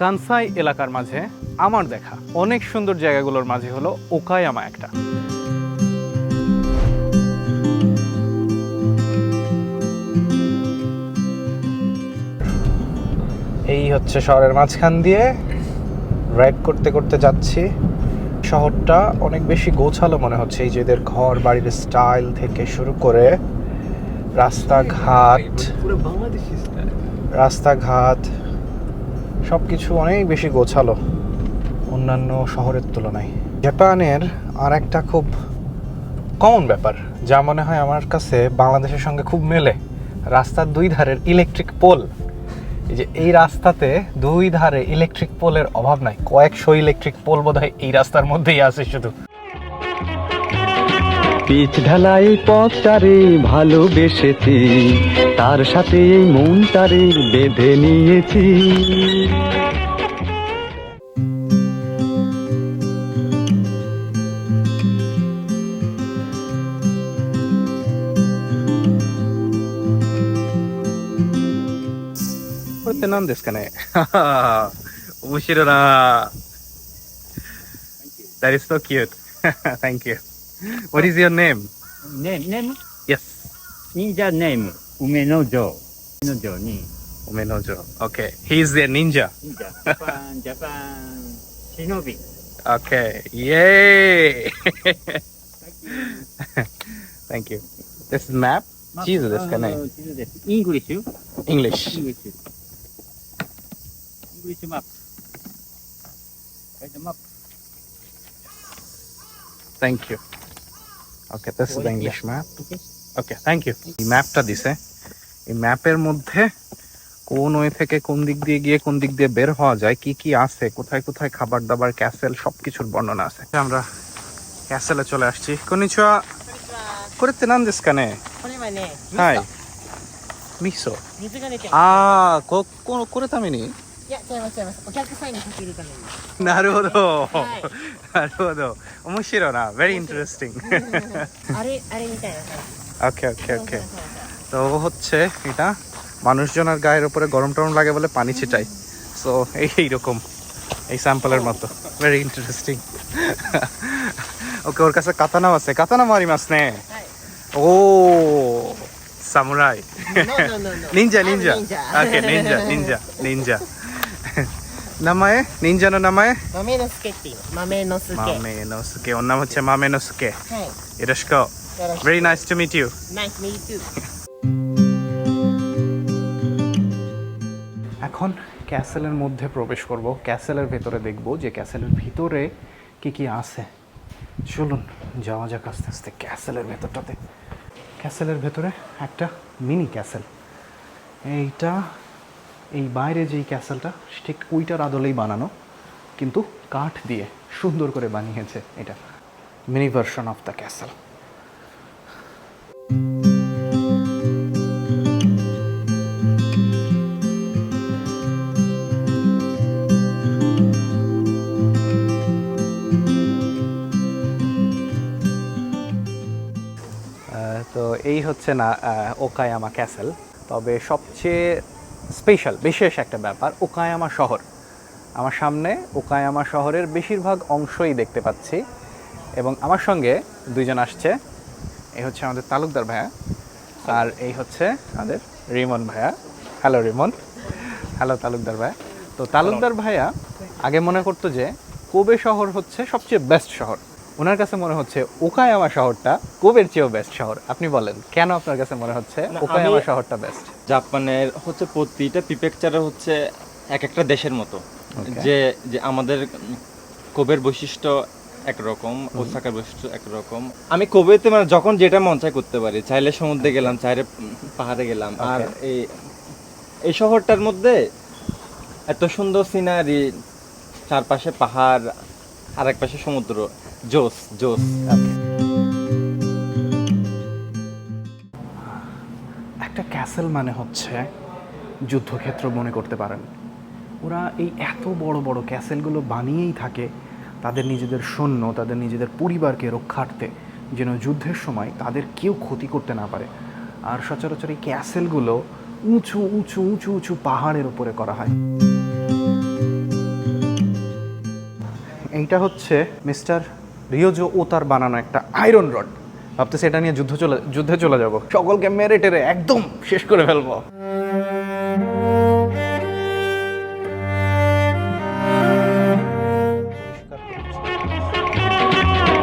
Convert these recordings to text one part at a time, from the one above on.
কানসাই এলাকার মাঝে আমার দেখা অনেক সুন্দর জায়গাগুলোর মাঝে হলো ওকায়ামা একটা। এই হচ্ছে শহরের মাঝখান দিয়ে রাইড করতে করতে যাচ্ছি। শহরটা অনেক বেশি গোছালো মনে হচ্ছে এই যে এদের ঘর বাড়ির স্টাইল থেকে শুরু করে রাস্তাঘাট রাস্তাঘাট সব কিছু অনেক বেশি গোছালো, অন্যান্য শহরের তুলনায়। জাপানের আর একটা খুব কমন ব্যাপার, যা মনে হয় আমার কাছে বাংলাদেশের সঙ্গে খুব মেলে, রাস্তার দুই ধারের ইলেকট্রিক পোল এই যে এই রাস্তাতে দুই ধারে ইলেকট্রিক পোলের অভাব নাই, কয়েকশো ইলেকট্রিক পোল বোধহয় এই রাস্তার মধ্যেই আছে শুধু। পিচ ঢালাই পথটারে ভালোবেসেছি তার সাথে এই মনটারে বেঁধে নিয়েছিこれって何ですかね面白いな That is so cute. Thank you. What is your name? Name, name? Yes. Ninja name. 梅の城。梅の城に。 Umenojo. Okay. He is a ninja. 忍者。ジャパン、ジャパン。忍び。 Okay. Yay! Thank you. This is map? 地図ですかねあ地図です。イングリッシュ English. イングリッシュ。イングリッシュマップ。Write the map. Thank you. Okay this is English map okay thank you এই ম্যাপটা দিছে। এই ম্যাপের মধ্যে কোন way থেকে কোন দিক দিয়ে গিয়ে কোন দিক দিয়ে বের হওয়া যায় কি কি আছে কোথায় কোথায় খাবার দাবার ক্যাসেল সব কিছুর বর্ণনা আছে আমরা ক্যাসেলে চলে আসছি। কোনিচুয়া করতে নাম দিস কানে হাই। মিসো আ কোন আমি নি いミソ水が出てます。ああこここれためにいや、違います、違います。お客さんにかけるために。なるほど、はいなるほど面白いな very interesting あれ、あれみたいな感 ওকে ওকে じ。 ওকে そうそうそう তো হচ্ছে এটা মানুষজনের গায়ের উপরে গরম টরম লাগে বলে পানি ছিটাই সো এই এইরকম এই স্যাম্পলের মতো ভেরি ইন্টারেস্টিং ওকে ওর কাছে কাতানাও আছে কাতানা মারি মাস নে はい。ও samurai No, no, no, no. 忍者 名前忍者の名前豆の助っていうの。豆の助。はい。豆の助お名前豆の助よろしくよろしく。 Very nice to meet you Nice meet you. এখন ক্যাসেলের মধ্যে প্রবেশ করব ক্যাসেলের ভেতরে দেখব যে ক্যাসেলের ভিতরে কি কি আছে চলুন যাওয়া যাক আস্তে আস্তে ক্যাসেলের ভেতরটাতে ক্যাসেলের ভেতরে একটা মিনি ক্যাসেল এইটা এই বাইরে যেই ক্যাসেলটা ঠিক ওইটার আদলেই বানানো, কিন্তু কাঠ দিয়ে সুন্দর করে বানিয়েছে এটা। Mini version of the castle. তো এই হচ্ছে না ওকায়ামা ক্যাসেল। তবে সবচেয়ে স্পেশাল, বিশেষ একটা ব্যাপার ওকায়ামা শহর। আমার সামনে ওকায়ামা শহরের বেশিরভাগ অংশই দেখতে পাচ্ছি এবং আমার সঙ্গে দুইজন আসছে। এই হচ্ছে আমাদের তালুকদার ভাইয়া আর এই হচ্ছে আমাদের রিমন ভাইয়া। হ্যালো রিমন। হ্যালো তালুকদার ভাইয়া। তো তালুকদার ভাইয়া আগে মনে করতো যে কোবে শহর হচ্ছে সবচেয়ে বেস্ট শহর? ওনার কাছে মনে হচ্ছে ওকায়ামা শহরটা কোবের চেয়েও বেস্ট শহর। আপনি বলেন কেন আপনার কাছে মনে হচ্ছে ওকায়ামা শহরটা বেস্ট জাপানের হচ্ছে প্রতিটা প্রিফেকচারে হচ্ছে এক একটা দেশের মতো। যে যে আমাদের কোবের বৈশিষ্ট্য একরকম ওসাকার বৈশিষ্ট্য একরকম। আমি কোবেতে মানে যখন যেটা মন চায় করতে পারি চাইলে সমুদ্রে গেলাম চাইলে পাহাড়ে গেলাম। আর এই এই শহরটার মধ্যে এত সুন্দর সিনারি চারপাশে পাহাড় আর এক পাশে সমুদ্র। জোস জোস একটা ক্যাসেল মানে হচ্ছে যুদ্ধক্ষেত্র মনে করতে পারেন। ওরা এই এত বড় বড় ক্যাসেলগুলো বানিয়েই থাকে, তাদের নিজেদের সৈন্য, তাদের নিজেদের পরিবারকে রক্ষার্থে, যেন যুদ্ধের সময় তাদের কেউ ক্ষতি করতে না পারে। আর সচরাচর এই ক্যাসেলগুলো উঁচু উঁচু উঁচু উঁচু পাহাড়ের উপরে করা হয়। এইটা হচ্ছে মিস্টার রিওজো ও তার বানানো একটা আয়রন রড। ভাবতেছি এটা নিয়ে যুদ্ধ চলে যুদ্ধে চলে যাব। সকলকে মেরে টেরে একদম শেষ করে ফেলব।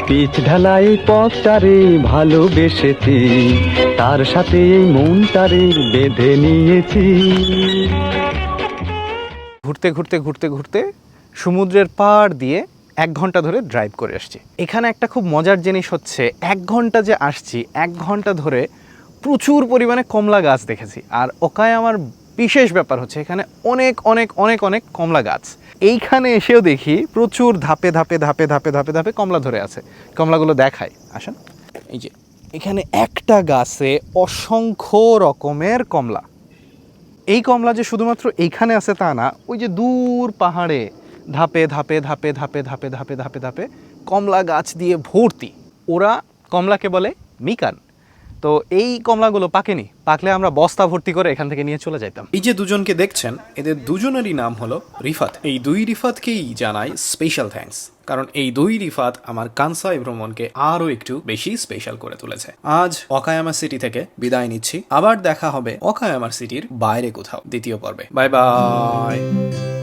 পিচ ঢালাই পথটারে ভালোবেসেছি তার সাথে এই মনটারে বেঁধে নিয়েছি। ঘুরতে ঘুরতে ঘুরতে ঘুরতে সমুদ্রের পাড় দিয়ে এক ঘণ্টা ধরে ড্রাইভ করে আসছি। এখানে একটা খুব মজার জিনিস হচ্ছে, এক ঘণ্টা যে আসছি, এক ঘণ্টা ধরে প্রচুর পরিমাণে কমলা গাছ দেখেছি। আর ওকায় আমার বিশেষ ব্যাপার হচ্ছে, এখানে অনেক অনেক অনেক অনেক কমলা গাছ। এইখানে এসেও দেখি প্রচুর ধাপে ধাপে ধাপে ধাপে ধাপে ধাপে কমলা ধরে আছে। কমলাগুলো দেখায় আসেন। এই যে, এখানে একটা গাছে অসংখ্য রকমের কমলা। এই কমলা যে শুধুমাত্র এইখানে আছে তা না, ওই যে দূর পাহাড়ে ধাপে ধাপে ধাপে ধাপে ধাপে ধাপে ধাপে ধাপে কমলা গাছ দিয়ে ভর্তি। ওরা কমলাকে বলে মিকান। তো এই কমলাগুলো পাকেনি। পাকলে আমরা বস্তা ভর্তি করে এখান থেকে নিয়ে চলে যাইতাম। এই যে দুজনকে দেখছেন, এদের দুজনেরই নাম হলো রিফাত। এই দুই রিফাতকেই জানাই স্পেশাল থ্যাঙ্কস কারণ এই দুই রিফাত আমার কানসাই ভ্রমণকে আরও একটু বেশি স্পেশাল করে তুলেছে। আজ অকায়ামা সিটি থেকে বিদায় নিচ্ছি। আবার দেখা হবে অকায়ামা সিটির বাইরে কোথাও, দ্বিতীয় পর্বে। Bye bye